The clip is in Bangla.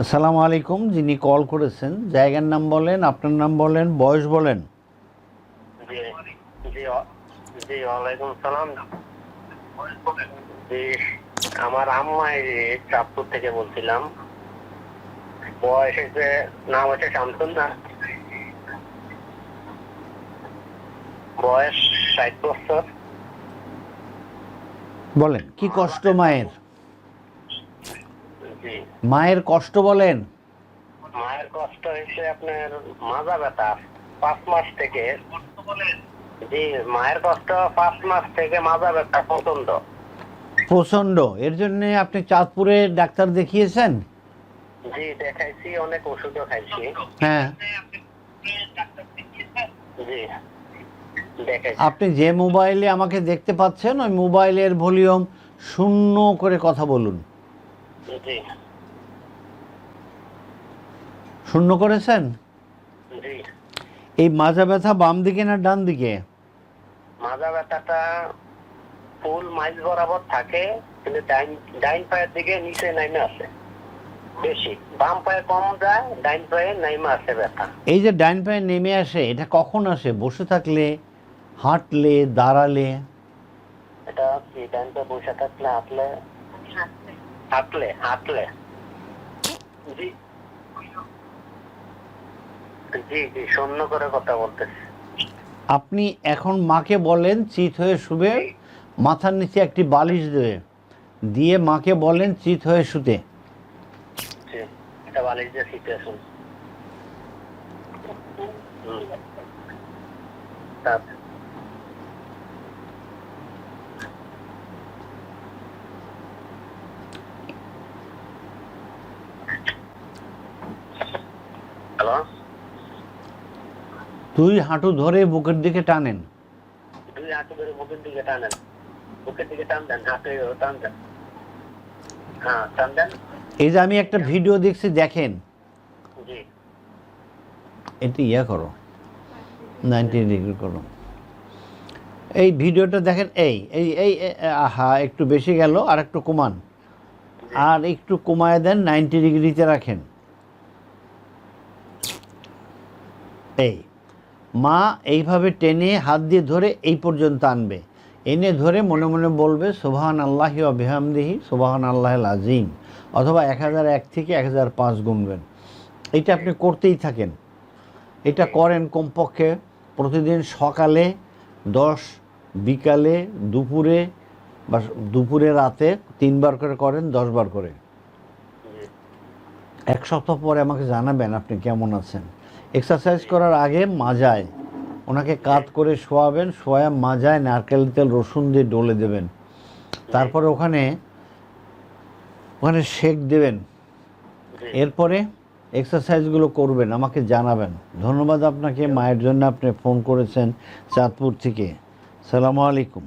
আসসালামু আলাইকুম যিনি কল করেছেন জায়গার নাম বলেন আপনার নাম বলেন বয়স বলেন। আমার আম্মা চাঁদপুর থেকে বলছিলাম। বয়স হচ্ছে নাম হচ্ছে শামসুন না? বয়স ষাট বছর। বলেন কি কষ্ট মায়ের? মায়ের কষ্ট বলেন। মায়ের কষ্ট হয়েছে আপনার মাজা ব্যথা পাঁচ মাস থেকে। জি মায়ের কষ্ট পাঁচ মাস থেকে মাজা ব্যথা প্রচণ্ড প্রচণ্ড। এর জন্যে আপনি চাঁদপুরে ডাক্তার দেখিয়েছেন? জি দেখাইছি অনেক ওষুধও খাইছি। হ্যাঁ। জি আপনি যে মোবাইলে আমাকে দেখতে পাচ্ছেন ওই মোবাইলের ভলিউম শূন্য করে কথা বলুন। শূন্য করেছেন? এই মাজা ব্যথা বাম দিকে না ডান দিকে? মাজা ব্যথাটা ফুল মাইল বরাবর থাকে কিন্তু ডাইন ডাইন পায়ের দিকে নিচে নাইমে আছে। বেশি। বাম পায়ে কম যায় ডাইন পায়ে নাইমে আছে ব্যথা। এই যে ডাইন পায়ে নেমে আসে এটা কখন আসে? বসে থাকলে হাঁটলে দাঁড়ালে? এটা কি ডাইন পায়ে বসে থাকলে হাঁটলে। হাঁটলে হাঁটলে জি। জি জি শূন্য করে কথা বলতেছি। আপনি এখন মাকে বলেন চিত হয়ে শুবে মাথার নিচে একটি বালিশ দেবে দিয়ে মাকে বলেন চিত হয়ে শুতে। বালিশ দিয়ে সিচুয়েশন তারপর হ্যালো দুই হাঁটু ধরে বুকের দিকে টানেন। দুই হাঁটু ধরে বুকের দিকে টানেন। বুকের দিকে টান দেন হাতে টান দেন। হ্যাঁ টান দেন। এই যে আমি একটা ভিডিও দেখছি দেখেন। এটি ইয়া করো নাইনটি ডিগ্রি করো। এই ভিডিওটা দেখেন এই এই এই আহা একটু বেশি গেল আর একটু কমান। আর একটু কমায় দেন নাইনটি ডিগ্রিতে রাখেন। এই। মা এইভাবে টেনে হাত দিয়ে ধরে এই পর্যন্ত আনবে। এনে ধরে মনে মনে বলবে সোবাহান আল্লাহি অবিহামদিহি সোবাহান আল্লাহ আজিম অথবা এক হাজার এক থেকে এক হাজার পাঁচ গুনবেন। এটা আপনি করতেই থাকেন। এটা করেন কমপক্ষে প্রতিদিন সকালে দশ, বিকালে দুপুরে, বা দুপুরে রাতে তিনবার করে করেন, দশবার করে। এক সপ্তাহ পরে আমাকে জানাবেন আপনি কেমন আছেন। এক্সারসাইজ করার আগে মাজায়। ওনাকে কাত করে শোয়াবেন, শোয়া মাজায় নারকেল তেল, রসুন দিয়ে ডলে দেবেন। তারপরে ওখানে ওখানে শেক দেবেন। এরপরে এক্সারসাইজগুলো করবেন, আমাকে জানাবেন। ধন্যবাদ আপনাকে, মায়ের জন্য আপনি ফোন করেছেন চাঁদপুর থেকে। সালামু আলাইকুম।